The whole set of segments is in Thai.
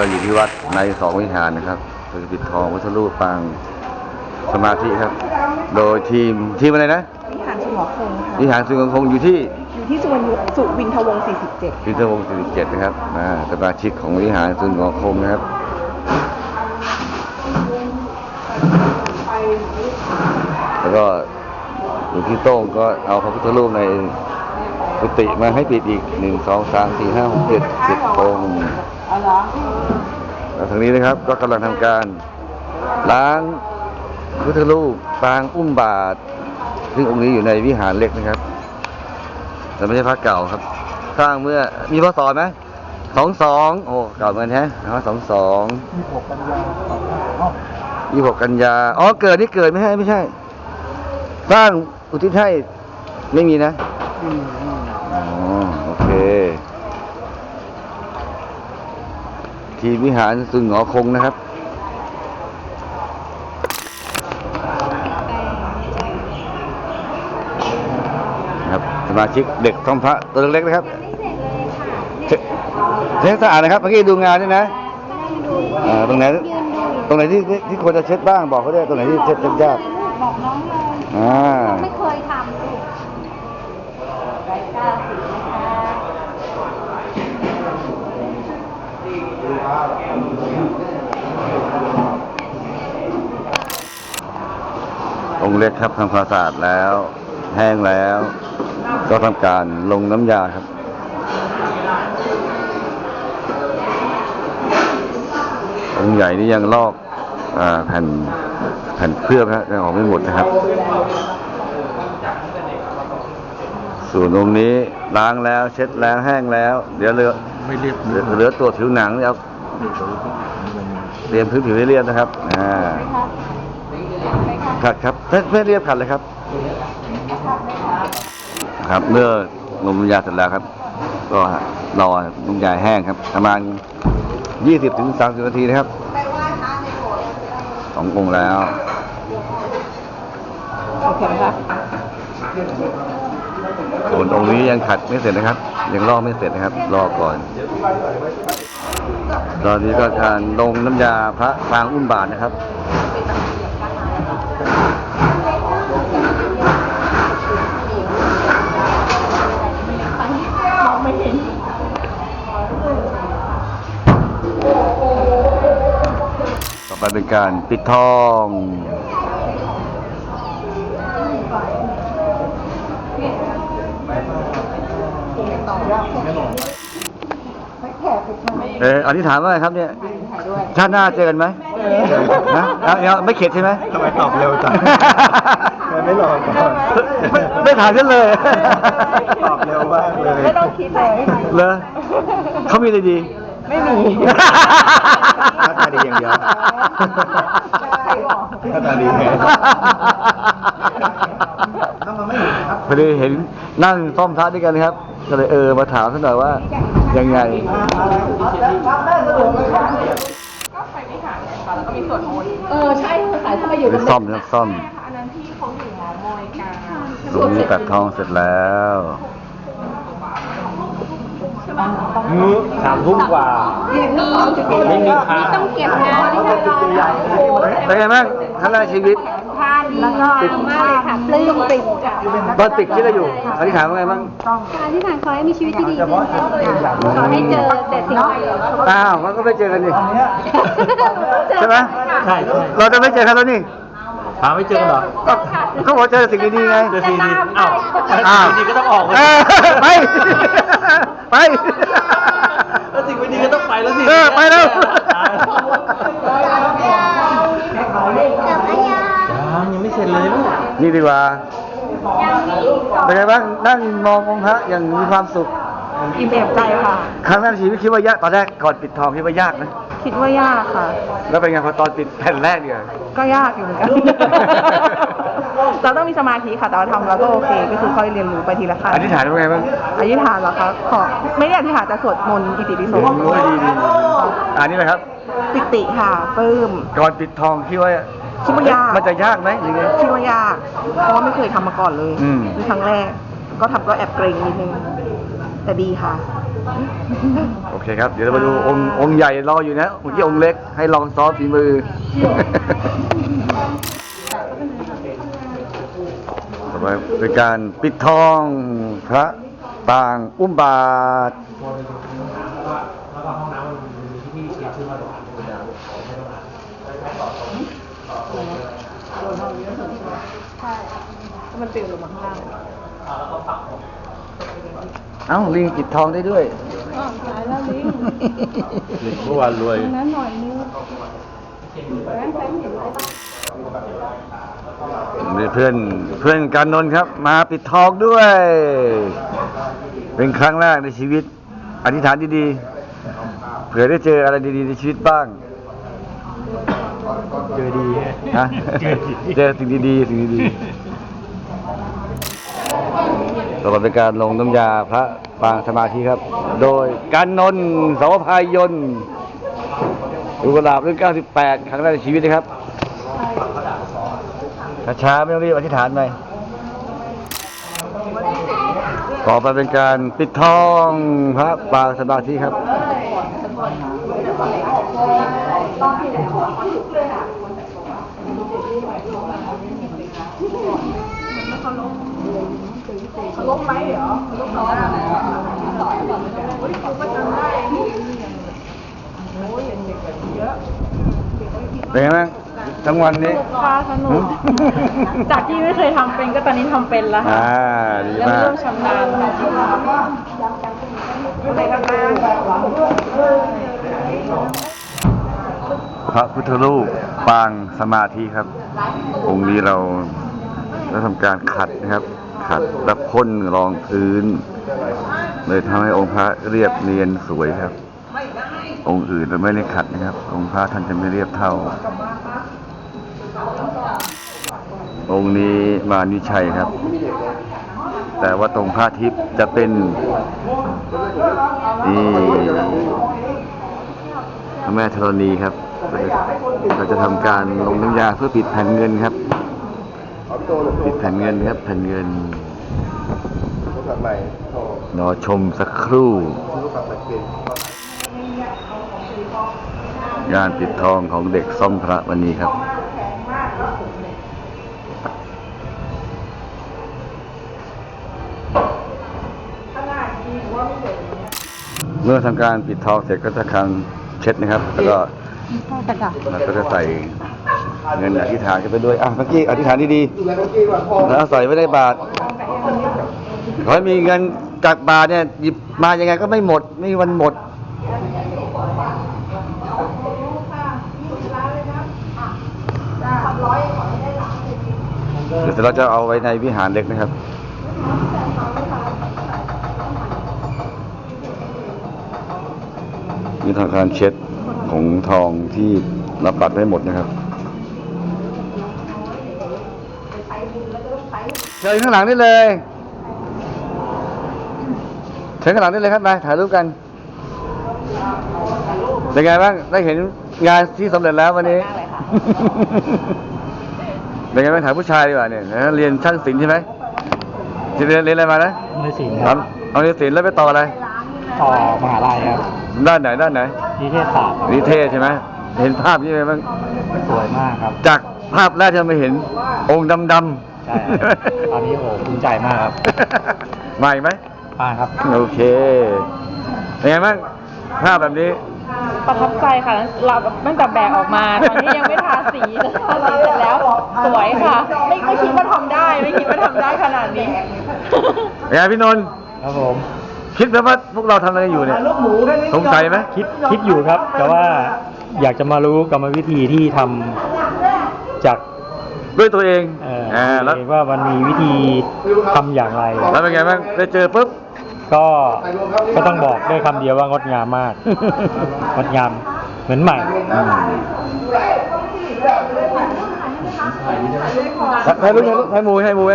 เราอยู่ที่วัดในสองวิหารนะครับเป็นปิดทองวัดรูปปางสมาธิครับ โดยทีมทีมอะไรนะวิหารสุหอคงค่ะวิหารสุงคงอยู่ที่อยู่ที่สุวรรณสุวินทวงศ์47พิทวงศ์47นะครับอ่าสมาชิกของวิหารสุงคงนะครับแล้วก็หลวงพี่โต้งก็เอาพระพุทธรูปในกุฏิมาให้ปิดอีกหนึ่งสองสามสี่ห้าหกเจ็ดสิบองค์เอาเหรอ แล้วทางนี้นะครับก็กำลังทำการ ล้างพุทธรูปปางอุ้มบาท ซึ่งองค์นี้อยู่ในวิหารเล็กนะครับ แต่ไม่ใช่พระเก่าครับ สร้างเมื่อมีพศไหมสองสองโอ้เก่าเหมือนกันแฮะสองสองยี่หกกันยาอ๋อเกิดนี่เกิดไม่ใช่ไม่ใช่ สร้างอุทิศให้ไม่มีนะอ๋อโอเค ทีมวิหารสุนหงอคงนะครับ ครับสมาชิกเด็กท้องพระตัวเล็กๆนะครับเช็เช็ดสะอาดนะครับเมื่อกี้ดูงานด้วยนะอ่าตรงไหนตรงไหนที่ที่ที่ควรจะเช็ดบ้างบอกเขาด้วยตรงไหนที่เช็ดยากบอกน้องเลยๆอ่า ไม่เคยทำลูกไรกล้าสินะคะ อ งค์เล็กครับทำความสะอาดแล้ว แห้งแล้ว ก็ทำการลงน้ำยาครับองค์ใหญ่นี่ยังลอกอาแผ่นแผ่นเคลือบนะยังออกไม่หมดนะครับ ส่วนองค์นี้ล้างแล้ว เช็ดแล้วแห้งแล้ว เดี๋ยวเหลือไม่เรียบเหลือเหลือตัวผิวหนังนี่เอาเตรียมพื้นผิวให้เรียบนะครับอ่า ขัดครับไม่ไม่เรียบขัดเลยครับ ครับเมื่อลงน้ำยาเสร็จแล้วครับ ก็รอน้ำยาแห้งครับประมาณ20ถึง30นาทีนะครับสององค์แล้วโอเคไหมคะส่วนองค์นี้ยังขัดไม่เสร็จนะครับ ยังลอกไม่เสร็จนะครับ รอก่อน ตอนนี้ก็การลงน้ำยาพระปางอุ้มบาทนะครับ การปิดทองเอออธิษฐานว่าไงครับเนี่ยชาติหน้าเจอกันไหมนะเอาเอาไม่เข็ดใช่ไหม ทำไมตอบเร็วจัง ทำไมไม่รอก่อน ไม่ไม่ถามฉันเลย ตอบเร็วมากเลย ไม่ต้องคิดเลย เหรอเขามีอะไรดี ไม่มี หน้าตาดีอย่างเดียวใครบอกหน้าตาดีแฮะพอดีเห็นนั่งซ่อมพระด้วยกันครับ ก็เลยเออมาถามสักหน่อยว่ายังไง ก็ไปวิหารเนี่ยค่ะแล้วก็มีสวดมนต์เออใช่สายเข้ามาอยู่ไปซ่อมนะครับซ่อมอันนั้นที่เขาอยู่หอมอยกาตรงนี้ตัดทองเสร็จแล้ว สามทุ่มกว่า ไม่มีค้างต้องเก็บงานที่เราโอ้ยเป็นไงบ้างท่านแรกชีวิตพาดีแล้วก็มากเลยค่ะปลื้มปิดค่ะตอนติดคิดอะไรอยู่อธิษฐานว่าไงบ้าง การที่ผ่านขอให้มีชีวิตที่ดีขึ้นค่ะขอให้เจอแต่สิ่งดีอ้าวมันก็ไม่เจอกันนี่ใช่ไหมใช่ใช่เราจะไม่เจอกันแล้วนี่หาไม่เจอเหรอก็เขาบอกเจอสิ่งดีๆไงเจอซีดีอ้าวอ้าวสิ่งดีก็ต้องออกเออไป ไปแล้วสิ่งไม่ดีก็ต้องไปแล้วสิเออไปแล้ว ยังยังไม่เสร็จเลยลูกนี่ดีกว่า เป็นไงบ้างนั่งมององค์พระอย่างมีความสุข อิ่มเอมใจค่ะ ครั้งแรกในชีวิตคิดว่ายากตอนแรกก่อนปิดทองคิดว่ายากนะคิดว่ายากค่ะ แล้วเป็นไงพอตอนปิดแผ่นแรกเนี่ย ก็ยากอยู่เหมือนกัน เราต้องมีสมาธิค่ะแต่ว่าทำแล้วก็โอเค ก็คือค่อยเรียนรู้ไปทีละขั้นอธิษฐานว่าไงบ้างอธิษฐานเหรอคะขอไม่ได้อธิษฐานแต่สวดมนต์อิติปิโสโอ้ยดีดีดีอันนี้เลยครับ ปิติค่ะปลื้ม ก่อนปิดทองคิดว่าคิดว่ายาก มันจะยากไหมหรือไง คิดว่ายากเพราะว่าไม่เคยทำมาก่อนเลยอืม เป็นครั้งแรก ก็ทำก็แอบเกรงนิดนึง แต่ดีค่ะ โอเคครับ เดี๋ยวเรามาดูองค์องค์ใหญ่รออยู่นะเมื่อกี้องค์เล็กให้ลองซ้อมฝีมือต่อ ไปเป็นการปิดทองพระปางอุ้มบาทแล้วก็ห้องน้ำมันมีที่พี่เขียนชื่อมาตรงนั้นใช่มันติวลงมาข้างล่างเอ้าลิงปิดทองได้ด้วยอ๋อตายแล้วลิง เมื่อวานรวย ตรงนั้นหน่อยนึง มีเพื่อนเพื่อนการนนท์ครับ มาปิดทองด้วย เป็นครั้งแรกในชีวิต อธิษฐานดีๆเผื่อได้เจออะไรดีๆในชีวิตบ้าง เจอดีนะเจอดีเจอสิ่งดีๆสิ่งดีๆต่อไปเป็นการลงน้ำยาพระปางสมาธิครับ โดยการนนท์สาวพายยนต์ ดูกระลาบเรื่อง98 ครั้งแรกในชีวิตนะครับช้าๆไม่ต้องรีบอธิษฐานหน่อยต่อไปเป็นการปิดทองพระปางสมาธิครับเขาล้มไหมเหรอล้มน้อยอะไรอะต่อยก่อนโอ้ยคุณก็จำได้นี่โอ้ยเด็กแบบเยอะ เป็นไงบ้างทั้งวันนี้ ค่ะสนุกจากที่ไม่เคยทำเป็นก็ตอนนี้ทำเป็นแล้วค่ะอ่าดีเริ่มมากเริ่มชำนาญอะไรกันบ้างพระพุทธรูปปางสมาธิครับ องค์นี้เราได้ทำการขัดนะครับ ขัดและพ่นรองพื้น เลยทำให้องค์พระเรียบเนียนสวยครับ องค์อื่นเราไม่ได้ขัดนะครับ องค์พระท่านจะไม่เรียบเท่า องค์นี้มานิชัยครับ แต่ว่าตรงพระทิพย์จะเป็นนี่พระแม่ธรณีครับ เราจะทำการลงน้ำยาเพื่อปิดแผ่นเงินครับ ปิดแผ่นเงินครับแผ่นเงินรอชมสักครู่ งานปิดทองของเด็กซ่อมพระวันนี้ครับ เมื่อทำการปิดทองเสร็จก็จะคันเช็ดนะครับ แล้วก็แล้วก็จะใส่เงินอธิษฐานกันไปด้วย อะเมื่อกี้อธิษฐานดีๆแล้วใส่ไว้ในบาทขอให้มีเงินจากบาทเนี่ยหยิบมายังไงก็ไม่หมด ไม่มีวันหมด เดี๋ยวเราจะเอาไว้ในวิหารเล็กนะครับ มีทางการเช็ดของทองที่รับบัตรได้หมดนะครับเชิญข้างหลังได้เลยเชิญข้างหลังได้เลยครับมาถ่ายรูปกันเป็นไงบ้างได้เห็นงานที่สำเร็จแล้ววันนี้ เป็นไงบ้างถ่ายผู้ชายดีกว่าเนี่ยนะเรียนช่างศิลป์ใช่ไหมจะเรียนเรียนอะไรมานะในสินคครัรับบเอาเรียนศิลป์แล้วไปต่ออะไรต่อมหาลัยครับด้านไหนด้านไหนนิเทศศาสตร์นิเทศใช่ไหมเห็นภาพนี้ไหมบ้างสวยมากครับ จากภาพแรกที่เราไม่เห็นองค์ดำดำใช่ครับตอนนี้โอ้ภูมิใจมากครับมาอีกไหม มากครับ โอเคเป็นไงบ้างภาพแบบนี้ ประทับใจค่ะเราตั้งแต่แบกออกมาตอนนี้ยังไม่ทาสีแต่ทาสีเสร็จแล้วสวยค่ะ ไม่ไม่คิดว่าทำได้ไม่คิดว่าทำได้ขนาดนี้เป็นไงพี่นนท์ครับผม คิดไหมว่าพวกเราทำอะไรอยู่เนี่ย สงสัยไหมคิดคิดอยู่ครับ แต่ว่าอยากจะมารู้กรรมวิธีที่ทำจากด้วยตัวเองเอ่ออ่าแล้วว่ามันมีวิธีทำอย่างไร แล้วเป็นไงบ้างได้เจอปุ๊บ ก็ก็ต้องบอกด้วยคำเดียวว่างดงามมาก งดงามเหมือนใหม่อืมถ่ายรูปถ่ายรูปถ่ายหมูถ่ายหมูไหม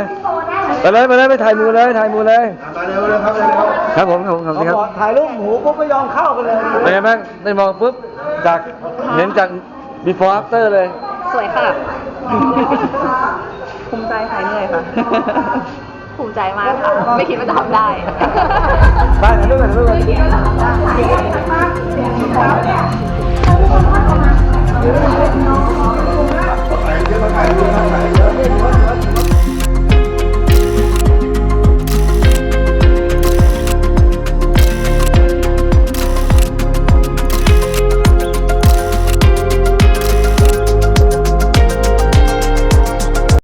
ไปเลยไปเลยไปถ่ายหมูเลยถ่ายหมูเลยครับผมครับผมครับครับ ถ่ายรูปหมูก็ไม่ยอมเข้ากันเลยเป็นไงบ้างได้มองปุ๊บจากเห็นจาก before after เลย สวยค่ะภูมิใจหายเหนื่อยค่ะ ภูมิใจมากค่ะ ไม่คิดว่าจะทำได้ไปถ่ายรูปกันถ่ายรูปกันเ